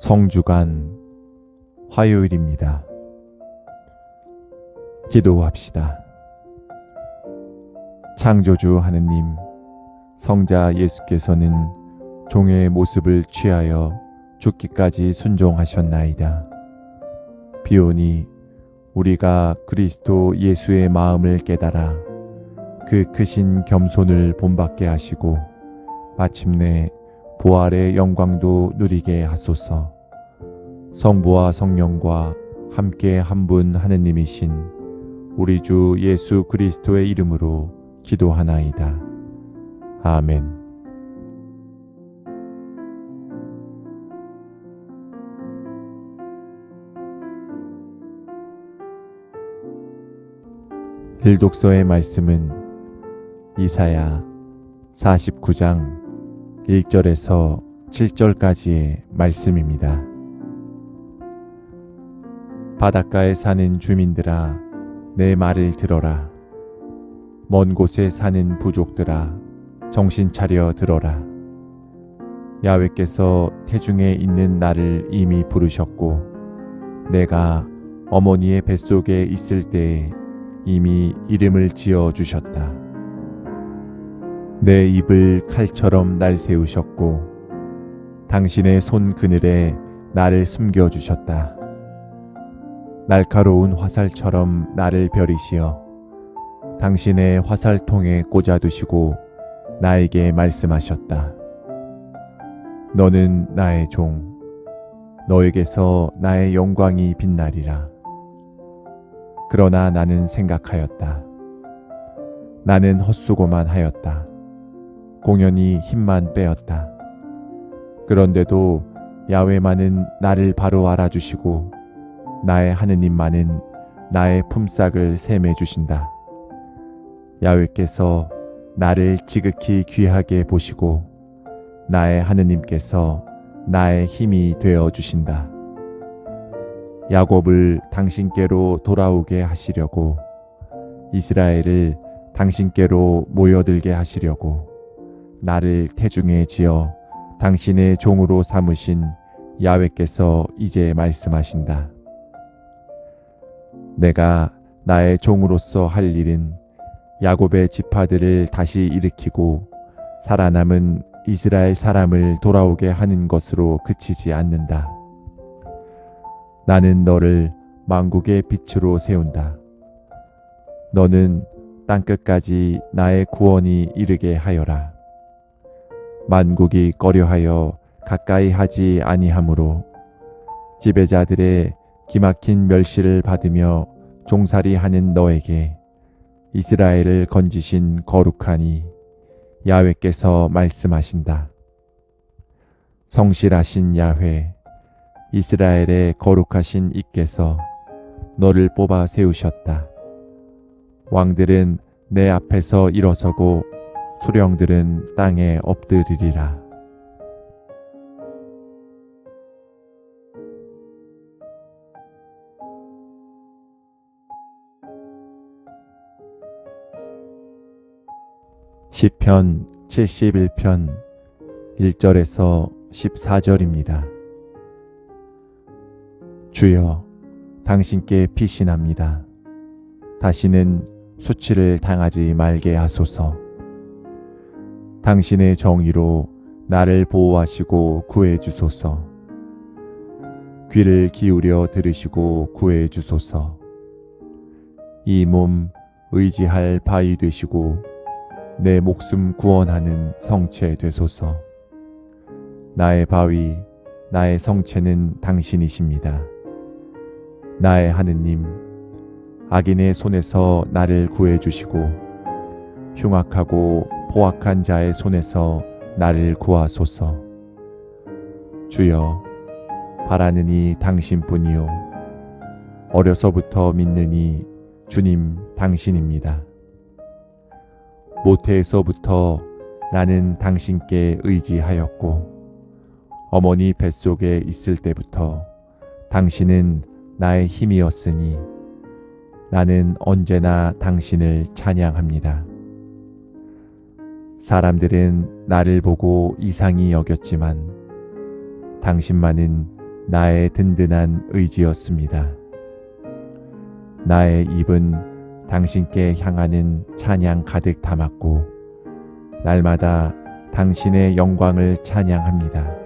성주간 화요일입니다. 기도합시다. 창조주 하느님, 성자 예수께서는 종의 모습을 취하여 죽기까지 순종하셨나이다. 비오니 우리가 그리스도 예수의 마음을 깨달아 그 크신 겸손을 본받게 하시고 마침내 부활의 영광도 누리게 하소서. 성부와 성령과 함께 한 분 하느님이신 우리 주 예수 그리스도의 이름으로 기도하나이다. 아멘. 일독서의 말씀은 이사야 49장 1절에서 7절까지의 말씀입니다. 바닷가에 사는 주민들아, 내 말을 들어라. 먼 곳에 사는 부족들아, 정신 차려 들어라. 야외께서 태중에 있는 나를 이미 부르셨고, 내가 어머니의 뱃속에 있을 때에 이미 이름을 지어 주셨다. 내 입을 칼처럼 날 세우셨고, 당신의 손 그늘에 나를 숨겨 주셨다. 날카로운 화살처럼 나를 벼리시어 당신의 화살통에 꽂아 두시고 나에게 말씀하셨다. 너는 나의 종, 너에게서 나의 영광이 빛나리라. 그러나 나는 생각하였다. 나는 헛수고만 하였다. 공연히 힘만 빼었다. 그런데도 야외만은 나를 바로 알아주시고 나의 하느님만은 나의 품삯을 셈해 주신다. 야외께서 나를 지극히 귀하게 보시고 나의 하느님께서 나의 힘이 되어 주신다. 야곱을 당신께로 돌아오게 하시려고 이스라엘을 당신께로 모여들게 하시려고 나를 태중에 지어 당신의 종으로 삼으신 야외께서 이제 말씀하신다. 내가 나의 종으로서 할 일은 야곱의 지파들을 다시 일으키고 살아남은 이스라엘 사람을 돌아오게 하는 것으로 그치지 않는다. 나는 너를 망국의 빛으로 세운다. 너는 땅끝까지 나의 구원이 이르게 하여라. 만국이 꺼려하여 가까이 하지 아니하므로 지배자들의 기막힌 멸시를 받으며 종살이 하는 너에게 이스라엘을 건지신 거룩하니 야훼께서 말씀하신다. 성실하신 야훼 이스라엘의 거룩하신 이께서 너를 뽑아 세우셨다. 왕들은 내 앞에서 일어서고 수령들은 땅에 엎드리리라. 시편 71편 1절에서 14절입니다. 주여, 당신께 피신합니다. 다시는 수치를 당하지 말게 하소서. 당신의 정의로 나를 보호하시고 구해 주소서. 귀를 기울여 들으시고 구해 주소서. 이 몸 의지할 바위 되시고 내 목숨 구원하는 성체 되소서. 나의 바위, 나의 성체는 당신이십니다. 나의 하느님, 악인의 손에서 나를 구해 주시고, 흉악하고 포악한 자의 손에서 나를 구하소서. 주여, 바라느니 당신뿐이요. 어려서부터 믿느니 주님 당신입니다. 모태에서부터 나는 당신께 의지하였고 어머니 뱃속에 있을 때부터 당신은 나의 힘이었으니 나는 언제나 당신을 찬양합니다. 사람들은 나를 보고 이상히 여겼지만 당신만은 나의 든든한 의지였습니다. 나의 입은 당신께 향하는 찬양 가득 담았고, 날마다 당신의 영광을 찬양합니다.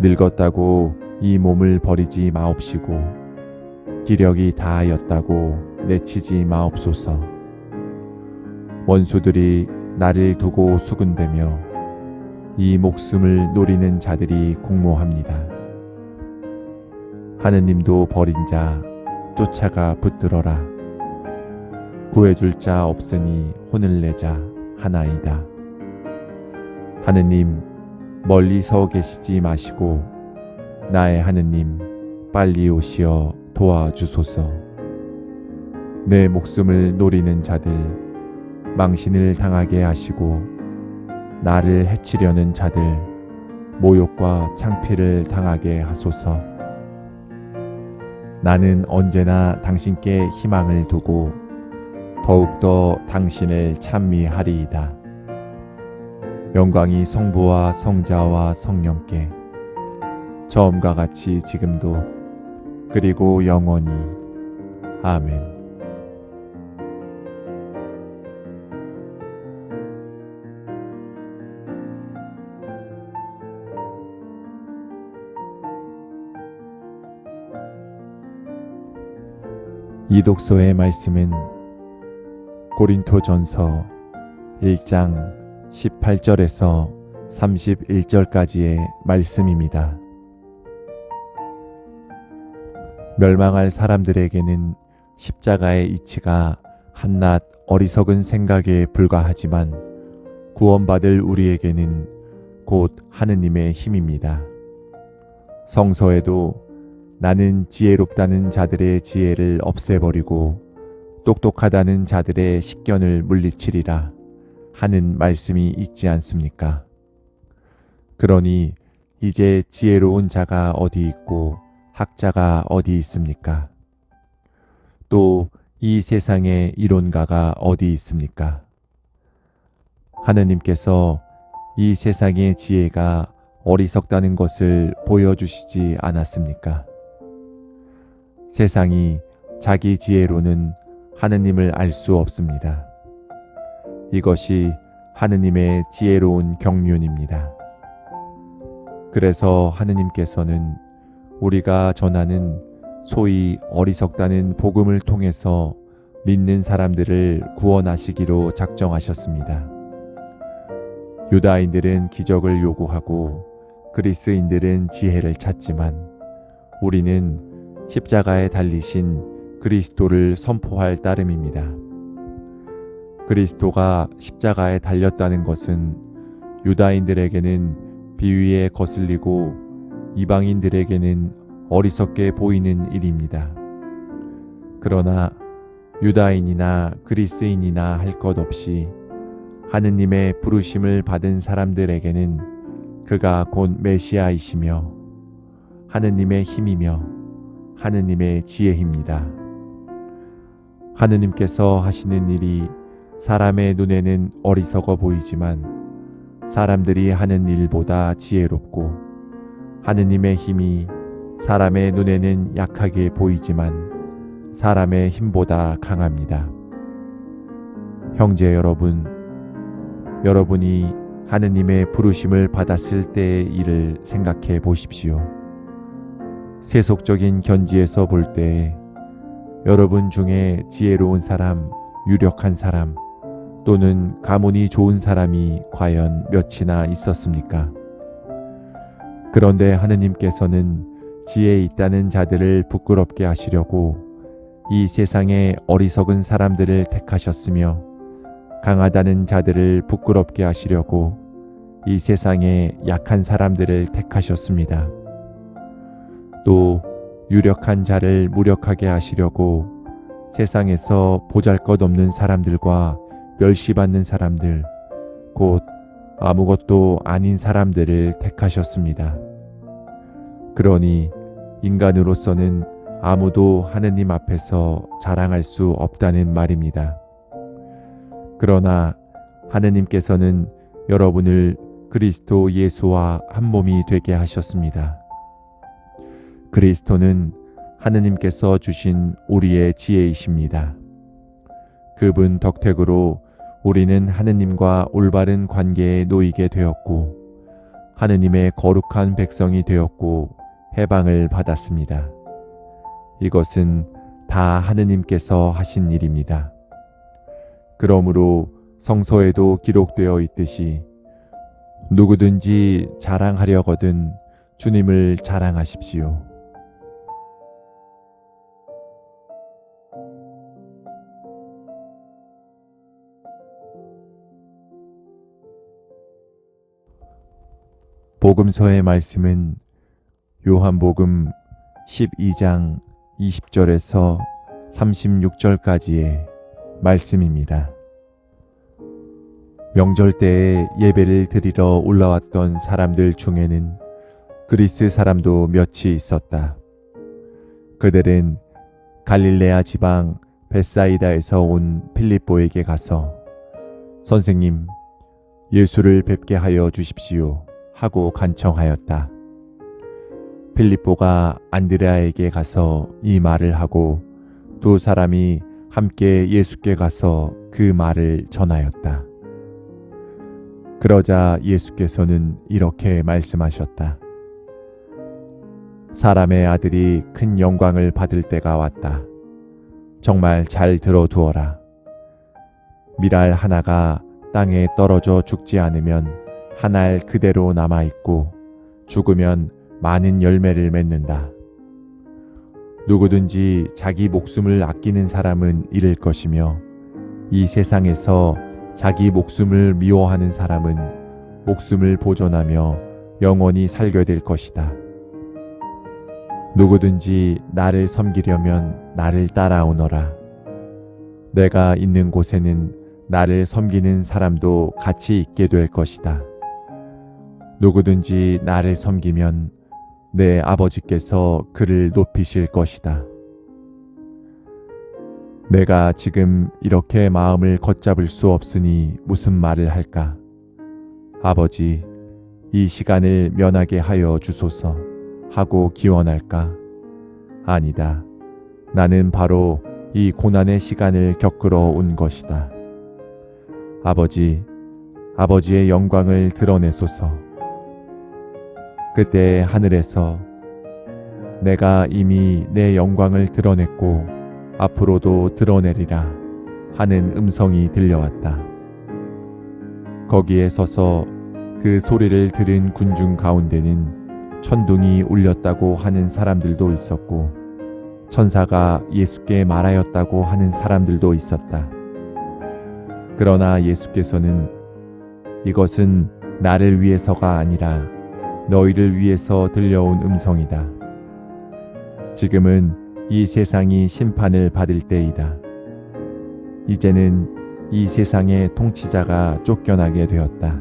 늙었다고 이 몸을 버리지 마옵시고, 기력이 다하였다고 내치지 마옵소서. 원수들이 나를 두고 수군대며 이 목숨을 노리는 자들이 공모합니다. 하느님도 버린 자 쫓아가 붙들어라. 구해줄 자 없으니 혼을 내자 하나이다. 하느님 멀리 서 계시지 마시고 나의 하느님 빨리 오시어 도와주소서. 내 목숨을 노리는 자들 망신을 당하게 하시고 나를 해치려는 자들 모욕과 창피를 당하게 하소서. 나는 언제나 당신께 희망을 두고 더욱더 당신을 찬미하리이다. 영광이 성부와 성자와 성령께 처음과 같이 지금도 그리고 영원히 아멘. 이 독서의 말씀은 고린토 전서 1장 18절에서 31절까지의 말씀입니다. 멸망할 사람들에게는 십자가의 이치가 한낱 어리석은 생각에 불과하지만 구원받을 우리에게는 곧 하느님의 힘입니다. 성서에도 나는 지혜롭다는 자들의 지혜를 없애버리고 똑똑하다는 자들의 식견을 물리치리라 하는 말씀이 있지 않습니까? 그러니 이제 지혜로운 자가 어디 있고 학자가 어디 있습니까? 또 이 세상의 이론가가 어디 있습니까? 하느님께서 이 세상의 지혜가 어리석다는 것을 보여주시지 않았습니까? 세상이 자기 지혜로는 하느님을 알 수 없습니다. 이것이 하느님의 지혜로운 경륜입니다. 그래서 하느님께서는 우리가 전하는 소위 어리석다는 복음을 통해서 믿는 사람들을 구원하시기로 작정하셨습니다. 유다인들은 기적을 요구하고 그리스인들은 지혜를 찾지만 우리는 십자가에 달리신 그리스도를 선포할 따름입니다. 그리스도가 십자가에 달렸다는 것은 유다인들에게는 비위에 거슬리고 이방인들에게는 어리석게 보이는 일입니다. 그러나 유다인이나 그리스인이나 할 것 없이 하느님의 부르심을 받은 사람들에게는 그가 곧 메시아이시며 하느님의 힘이며 하느님의 지혜입니다. 하느님께서 하시는 일이 사람의 눈에는 어리석어 보이지만 사람들이 하는 일보다 지혜롭고 하느님의 힘이 사람의 눈에는 약하게 보이지만 사람의 힘보다 강합니다. 형제 여러분, 여러분이 하느님의 부르심을 받았을 때의 일을 생각해 보십시오. 세속적인 견지에서 볼때 여러분 중에 지혜로운 사람, 유력한 사람, 또는 가문이 좋은 사람이 과연 몇이나 있었습니까? 그런데 하느님께서는 지혜 있다는 자들을 부끄럽게 하시려고 이 세상의 어리석은 사람들을 택하셨으며 강하다는 자들을 부끄럽게 하시려고 이 세상의 약한 사람들을 택하셨습니다. 또 유력한 자를 무력하게 하시려고 세상에서 보잘 것 없는 사람들과 멸시받는 사람들, 곧 아무것도 아닌 사람들을 택하셨습니다. 그러니 인간으로서는 아무도 하느님 앞에서 자랑할 수 없다는 말입니다. 그러나 하느님께서는 여러분을 그리스도 예수와 한 몸이 되게 하셨습니다. 그리스도는 하느님께서 주신 우리의 지혜이십니다. 그분 덕택으로 우리는 하느님과 올바른 관계에 놓이게 되었고, 하느님의 거룩한 백성이 되었고, 해방을 받았습니다. 이것은 다 하느님께서 하신 일입니다. 그러므로 성서에도 기록되어 있듯이 누구든지 자랑하려거든 주님을 자랑하십시오. 복음서의 말씀은 요한복음 12장 20절에서 36절까지의 말씀입니다. 명절 때에 예배를 드리러 올라왔던 사람들 중에는 그리스 사람도 몇이 있었다. 그들은 갈릴레아 지방 베사이다에서 온 필립보에게 가서 선생님, 예수를 뵙게 하여 주십시오 하고 간청하였다. 필립보가 안드레아에게 가서 이 말을 하고 두 사람이 함께 예수께 가서 그 말을 전하였다. 그러자 예수께서는 이렇게 말씀하셨다. 사람의 아들이 큰 영광을 받을 때가 왔다. 정말 잘 들어두어라. 미랄 하나가 땅에 떨어져 죽지 않으면 한 알 그대로 남아있고 죽으면 많은 열매를 맺는다. 누구든지 자기 목숨을 아끼는 사람은 잃을 것이며 이 세상에서 자기 목숨을 미워하는 사람은 목숨을 보존하며 영원히 살게 될 것이다. 누구든지 나를 섬기려면 나를 따라오너라. 내가 있는 곳에는 나를 섬기는 사람도 같이 있게 될 것이다. 누구든지 나를 섬기면 내 아버지께서 그를 높이실 것이다. 내가 지금 이렇게 마음을 걷잡을 수 없으니 무슨 말을 할까? 아버지, 이 시간을 면하게 하여 주소서 하고 기원할까? 아니다. 나는 바로 이 고난의 시간을 겪으러 온 것이다. 아버지, 아버지의 영광을 드러내소서. 그때 하늘에서 내가 이미 내 영광을 드러냈고 앞으로도 드러내리라 하는 음성이 들려왔다. 거기에 서서 그 소리를 들은 군중 가운데는 천둥이 울렸다고 하는 사람들도 있었고 천사가 예수께 말하였다고 하는 사람들도 있었다. 그러나 예수께서는 이것은 나를 위해서가 아니라 너희를 위해서 들려온 음성이다. 지금은 이 세상이 심판을 받을 때이다. 이제는 이 세상의 통치자가 쫓겨나게 되었다.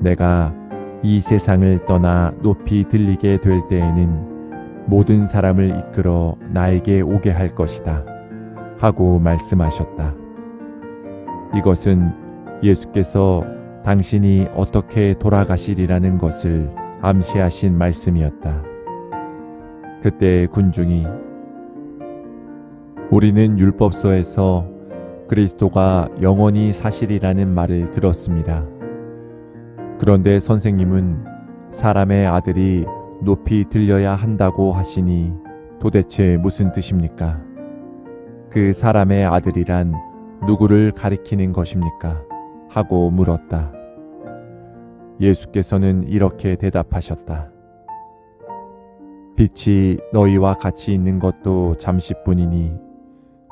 내가 이 세상을 떠나 높이 들리게 될 때에는 모든 사람을 이끌어 나에게 오게 할 것이다. 하고 말씀하셨다. 이것은 예수께서 당신이 어떻게 돌아가시리라는 것을 암시하신 말씀이었다. 그때 군중이 우리는 율법서에서 그리스도가 영원히 사실이라는 말을 들었습니다. 그런데 선생님은 사람의 아들이 높이 들려야 한다고 하시니 도대체 무슨 뜻입니까? 그 사람의 아들이란 누구를 가리키는 것입니까? 하고 물었다. 예수께서는 이렇게 대답하셨다. 빛이 너희와 같이 있는 것도 잠시뿐이니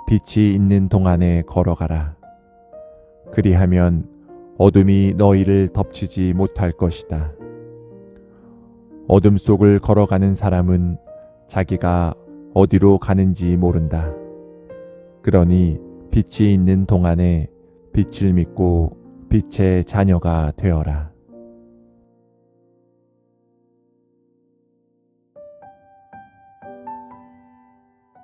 빛이 있는 동안에 걸어가라. 그리하면 어둠이 너희를 덮치지 못할 것이다. 어둠 속을 걸어가는 사람은 자기가 어디로 가는지 모른다. 그러니 빛이 있는 동안에 빛을 믿고 빛의 자녀가 되어라.